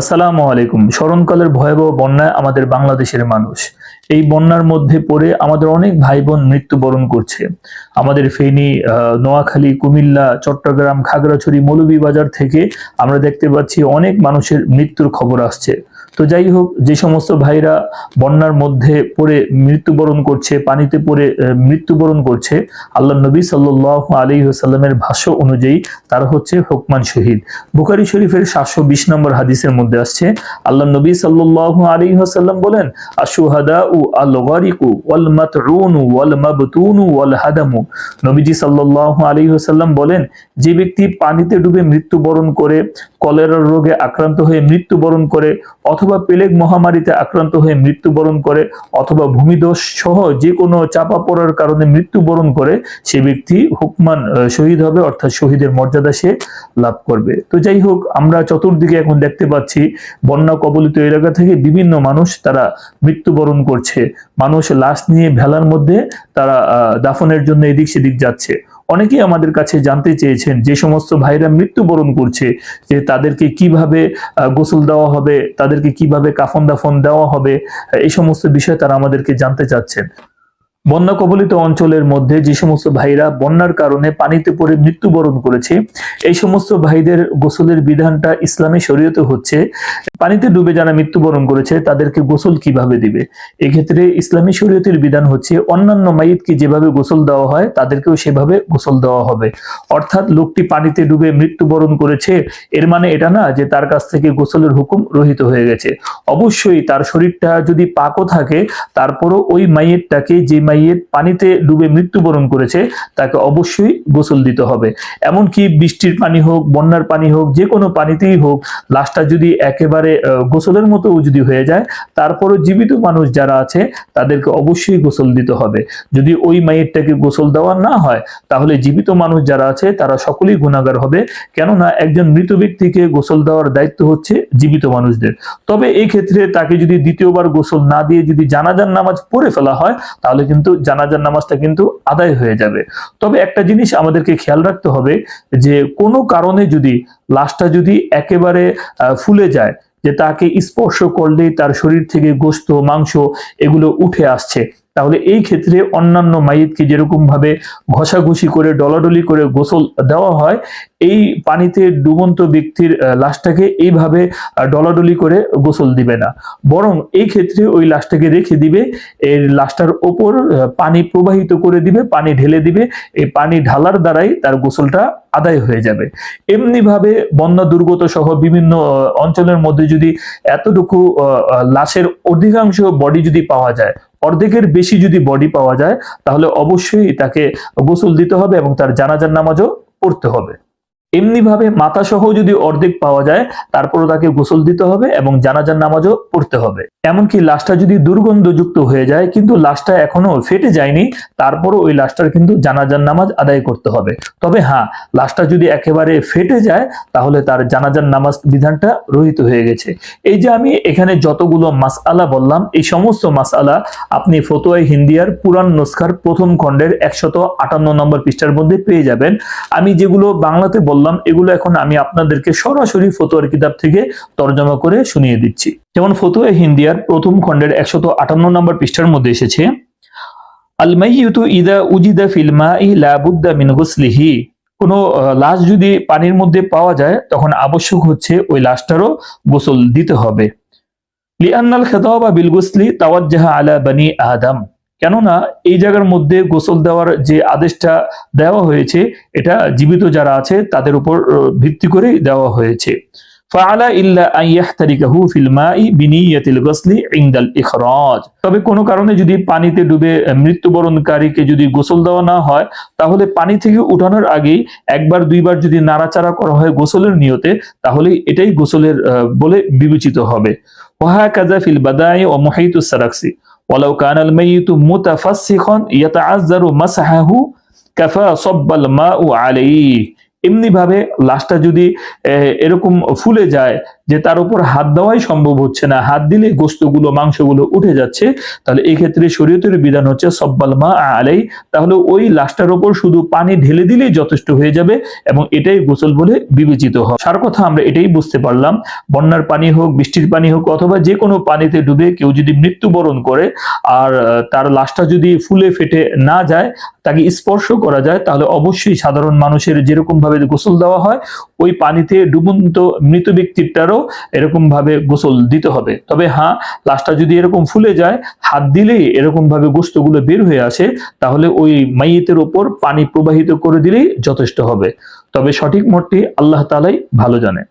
আসসালামু আলাইকুম। স্মরণকালের ভয়াবহ বন্যায় আমাদের বাংলাদেশের মানুষ। এই বন্যার মধ্যে পড়ে আমাদের অনেক ভাই বোন মৃত্যুবরণ করছে। আমাদের ফেনী নোয়াখালী, কুমিল্লা, চট্টগ্রাম, খাগড়াছড়ি, মৌলভীবাজার থেকে আমরা দেখতে পাচ্ছি অনেক মানুষের মৃত্যুর খবর আসছে। তো যাই হোক যে সমস্ত ভাইরা বন্যার মধ্যে পড়ে মৃত্যুবরণ করছে, পানিতে পড়ে মৃত্যুবরণ করছে, আল্লাহ নবী সাল্লাহ আলী সাল্লামের ভাষ্য অনুযায়ী তারা হচ্ছে হোকমান শহীদ। বুখারি শরীফের সাতশো বিশ নম্বর হাদিসের মধ্যে আসছে, আল্লাহ নবী সাল্লাহ আলী সাল্লাম বলেন আশুহাদা উ আল গরিকু ওয়াল মাতরুনু ওয়াল মাবতুনু ওয়াল হাদামু নবীজি সাল্লাহ আলী সাল্লাম বলেন, যে ব্যক্তি পানিতে ডুবে মৃত্যুবরণ করে, কলেরার রোগে আক্রান্ত হয়ে মৃত্যুবরণ করে অথবা পেলেগ মহামারীতে আক্রান্ত হয়ে মৃত্যুবরণ করে অথবা ভূমিদোষ সহ যে কোনো চাপা পড়ার কারণে মৃত্যুবরণ করে সে ব্যক্তি হুকমান শহীদ হবে, অর্থাৎ শহীদের মর্যাদা সে লাভ করবে। তো যাই হোক, আমরা চতুর্দিকে এখন দেখতে পাচ্ছি, বন্যা কবলিত এলাকা থেকে বিভিন্ন মানুষ তারা মৃত্যুবরণ করছে। মানুষ লাশ নিয়ে ভেলার মধ্যে তারা দাফনের জন্য এদিক সেদিক যাচ্ছে। অনেকেই আমাদের কাছে জানতে চেয়েছেন যে সমস্ত ভাইরা মৃত্যুবরণ করছে, যে তাদেরকে কীভাবে গোসল দেওয়া হবে, তাদেরকে কীভাবে কাফন দাফন দেওয়া হবে, এই সমস্ত বিষয় তারা আমাদেরকে জানতে চাচ্ছেন। বন্যা কবলিত অঞ্চলের মধ্যে যে সমস্ত ভাইরা বন্যার কারণে পানিতে পড়ে মৃত্যুবরণ করেছে, এই সমস্ত ভাইদের গোসলের বিধানটা ইসলামী শরীয়তে হচ্ছে, পানিতে ডুবে যারা মৃত্যুবরণ করেছে তাদেরকে গোসল কীভাবে দিবে? এক্ষেত্রে ইসলামী শরীয়তের বিধান হচ্ছে অন্যান্য মাইতকে যেভাবে গোসল দেওয়া হয় তাদেরকেও সেভাবে গোসল দেওয়া হবে। অর্থাৎ লোকটি পানিতে ডুবে মৃত্যুবরণ করেছে, এর মানে এটা না যে তার কাছ থেকে গোসলের হুকুম রহিত হয়ে গেছে। অবশ্যই তার শরীরটা যদি পাকও থাকে, তারপরও ওই মাইয়েরটাকে যে মাইয়ের পানিতে ডুবে মৃত্যুবরণ করেছে, তাকে অবশ্যই গোসল দিতে হবে। এমনকি বৃষ্টির পানি হোক, বন্যার পানি হোক, যে কোনো পানিতেই হোক, লাশটা যদি একেবারে গোসলের মতো যদি হয়ে যায়, তারপরও জীবিত মানুষ যারা আছে, তাদেরকে অবশ্যই গোসল দিতে হবে। যদি ওই মাইয়েরটাকে গোসল দেওয়া না হয়, তাহলে জীবিত মানুষ যারা আছে, তারা সকলেই গুণাগার হবে। কেননা একজন মৃত ব্যক্তিকে গোসল দেওয়ার দায়িত্ব হচ্ছে জীবিত মানুষদের। তবে এই ক্ষেত্রে তাকে যদি দ্বিতীয়বার গোসল না দিয়ে যদি জানাজার নামাজ পড়ে ফেলা হয়, তাহলে কিন্তু জানাজার নামাজটা কিন্তু আদায় হয়ে যাবে। তবে একটা জিনিস আমাদেরকে খেয়াল রাখতে হবে যে কোনো কারণে যদি লাশটা যদি একেবারে ফুলে যায়, যে তাকে স্পর্শ করলেই তার শরীর থেকে গোস্ত, মাংস এগুলো উঠে আসছে তাহলে এই ক্ষেত্রে অন্যান্য মাইতকে যেরকম ভাবে ঘষাঘষি করে, ডলাডলি করে গোসল দেওয়া হয়, এই পানিতে ডুবন্ত ব্যক্তির লাশটাকে এইভাবে ডলাডলি করে গোসল দিবে না। বরং এই ক্ষেত্রে ওই লাশটাকে রেখে দিবে, এর লাশটার ওপর পানি প্রবাহিত করে দিবে, পানি ঢেলে দিবে, এই পানি ঢালার দ্বারাই তার গোসলটা আদায় হয়ে যাবে। এমনি ভাবে বন্যা দুর্গত সহ বিভিন্ন অঞ্চলের মধ্যে যদি এতটুকু লাশের অধিকাংশ বডি যদি পাওয়া যায় অর্ধেকের বেশি যদি বডি পাওয়া যায়, তাহলে অবশ্যই তাকে গোসল দিতে হবে এবং তার জানাজার নামাজও পড়তে হবে। এমনি ভাবে মাথা সহ যদি অর্ধেক পাওয়া যায়, তারপরও তাকে গোসল দিতে হবে এবং জানাজার নামাজও পড়তে হবে। এমনকি লাশটা যদি দুর্গন্ধযুক্ত হয়ে যায়, কিন্তু লাশটা এখনও ফেটে যায়নি, তারপরও ওই লাশটার কিন্তু জানাজার নামাজ আদায় করতে হবে। তবে হ্যাঁ লাশটা যদি একেবারে ফেটে যায়, তাহলে তার জানাজার নামাজ বিধানটা রহিত হয়ে গেছে। এই যে আমি এখানে যতগুলো মাসআলা বললাম, এই সমস্ত মাসআলা আপনি ফতোয়াই হিন্দিয়ার পুরান নস্কার প্রথম খণ্ডের একশত আটান্ন নম্বর পৃষ্ঠার মধ্যে পেয়ে যাবেন। আমি যেগুলো বাংলাতে বললাম, এগুলো এখন আমি আপনাদেরকে সরাসরি ফতোয়ার কিতাব থেকে তর্জমা করে শুনিয়ে দিচ্ছি। যেমন ফতোয়া হিন্দিয়ার প্রথম খণ্ডের একশত আটান্ন নম্বর পৃষ্ঠার মধ্যে এসেছে আল ইদা উজিদা লাশ যদি পানির মধ্যে পাওয়া যায়, তখন আবশ্যক হচ্ছে ওই লাশটারও গোসল দিতে হবে। লিআন্নাল খেতাবা বিল তাওয়াজ্জাহা আলা বানি আদম। কেননা এই জায়গার মধ্যে গোসল দেওয়ার যে আদেশটা দেওয়া হয়েছে, এটা জীবিত যারা আছে তাদের উপর ভিত্তি করে দেওয়া হয়েছে। তবে কোনো কারণে যদি পানিতে ডুবে মৃত্যুবরণকারীকে যদি গোসল দেওয়া না হয়, তাহলে পানি থেকে উঠানোর আগেই একবার দুইবার যদি নাড়াচাড়া করা হয় গোসলের নিয়তে তাহলে এটাই গোসলের বলে বিবেচিত হবে। ওহা কাজা ফিল বাদাই ও মুহাইতুস সারাকসি। ওয়ালাউ কানাল মাইয়িতু মুতাফাসসিখান ইয়াতাআযযারু মাসহাহু কাফা সাব্বাল মাউ আলাইহি। এমনি ভাবে লাশটা যদি এরকম ফুলে যায় যে তার উপর হাত দেওয়াই সম্ভব হচ্ছে না। হাত দিলে গোস্তগুলো, মাংসগুলো উঠে যাচ্ছে। তাহলে এক্ষেত্রে ক্ষেত্রে শরীয়তের বিধান হচ্ছে, সব্বাল মা আলাই তাহলে ওই লাশটার উপর শুধু পানি ঢেলে দিলেই যথেষ্ট হয়ে যাবে এবং এটাই গোসল বলে বিবেচিত হয়। সার কথা আমরা এটাই বুঝতে পারলাম। বন্যার পানি হোক, বৃষ্টির পানি হোক, অথবা যে কোনো পানিতে ডুবে কেউ যদি মৃত্যুবরণ করে আর তার লাশটা যদি ফুলে ফেটে না যায়, তাকে স্পর্শ করা যায়, তাহলে অবশ্যই সাধারণ মানুষের যেরকম ভাবে গোসল দেওয়া হয়, ওই পানিতে ডুবন্ত মৃত ব্যক্তিটারও এরকম ভাবে গোসল দিতে হবে। তবে হ্যাঁ লাশটা যদি এরকম ফুলে যায়, হাত দিলেই এরকম ভাবে গোস্তগুলো বের হয়ে আসে, তাহলে ওই মাইয়েতের ওপর পানি প্রবাহিত করে দিলেই যথেষ্ট হবে। তবে সঠিক মোটটি আল্লাহ তালাই ভালো জানে।